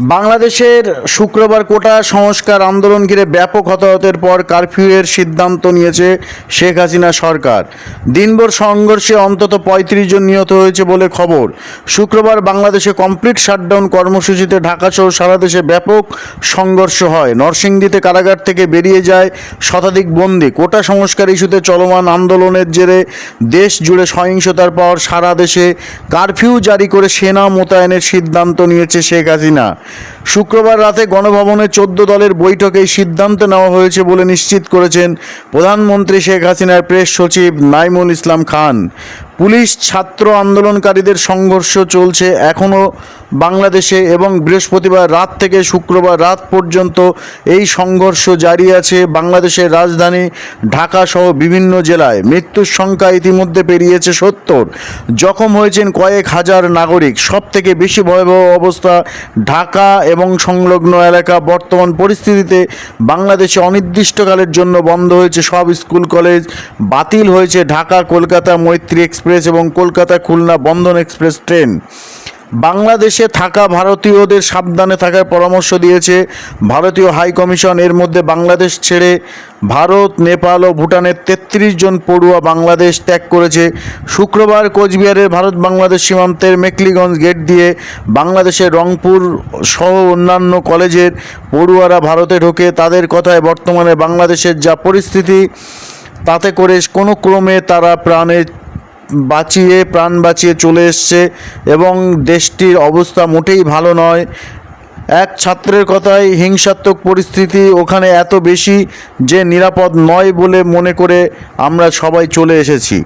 বাংলাদেশের শুক্রবার কোটা সংস্কার আন্দোলন ঘিরে ব্যাপক হতাহতের পর কারফিউয়ের সিদ্ধান্ত নিয়েছে শেখ হাসিনা সরকার। দিনভর সংঘর্ষে অন্তত পঁয়ত্রিশ জন নিহত হয়েছে বলে খবর। শুক্রবার বাংলাদেশে কমপ্লিট শাটডাউন কর্মসূচিতে ঢাকাসহ সারা দেশে ব্যাপক সংঘর্ষ হয়। নরসিংদীতে কারাগার থেকে বেরিয়ে যায় শতাধিক বন্দী। কোটা সংস্কার ইস্যুতে চলমান আন্দোলনের জেরে দেশ জুড়ে সহিংসতার পর সারা দেশে কারফিউ জারি করে সেনা মোতায়েনের সিদ্ধান্ত নিয়েছে শেখ হাসিনা। শুক্রবার রাতে গণভবনে চোদ্দ দলের বৈঠকে সিদ্ধান্ত নেওয়া হয়েছে বলে নিশ্চিত করেছেন প্রধানমন্ত্রী শেখ হাসিনার প্রেস সচিব নাইমুল ইসলাম খান। পুলিশ, ছাত্র আন্দোলনকারীদের সংঘর্ষ চলছে এখনও বাংলাদেশে এবং বৃহস্পতিবার রাত থেকে শুক্রবার রাত পর্যন্ত এই সংঘর্ষ জারি আছে বাংলাদেশের রাজধানী ঢাকা সহ বিভিন্ন জেলায়। মৃত্যুর সংখ্যা ইতিমধ্যে পেরিয়েছে সত্তর। জখম হয়েছেন কয়েক হাজার নাগরিক। সব থেকে বেশি ভয়াবহ অবস্থা ঢাকা এবং সংলগ্ন এলাকা। বর্তমান পরিস্থিতিতে বাংলাদেশে অনির্দিষ্টকালের জন্য বন্ধ হয়েছে সব স্কুল, কলেজ। বাতিল হয়েছে ঢাকা, কলকাতা, মৈত্রী এক্সপ্রেস। এবং কলকাতা খুলনা বন্ধন এক্সপ্রেস ট্রেন। বাংলাদেশে থাকা ভারতীয়দের সাবধানে থাকার পরামর্শ দিয়েছে ভারতীয় হাই কমিশন। এর মধ্যে বাংলাদেশ ছেড়ে ভারত, নেপাল ও ভুটানের তেত্রিশ জন পড়ুয়া বাংলাদেশ ত্যাগ করেছে। শুক্রবার কোচবিহারের ভারত বাংলাদেশ সীমান্তের মেকলিগঞ্জ গেট দিয়ে বাংলাদেশের রংপুর সহ অন্যান্য কলেজের পড়ুয়ারা ভারতে ঢোকে। তাদের কথায় বর্তমানে বাংলাদেশের যা পরিস্থিতি, তাতে করে কোনো ক্রমে তারা প্রাণে বাঁচিয়ে, প্রাণ বাঁচিয়ে চলে এসছে এবং দেশটির অবস্থা মোটেই ভালো নয়। এক ছাত্রের কথায় হিংসাত্মক পরিস্থিতি ওখানে এত বেশি যে নিরাপদ নয় বলে মনে করে আমরা সবাই চলে এসেছি।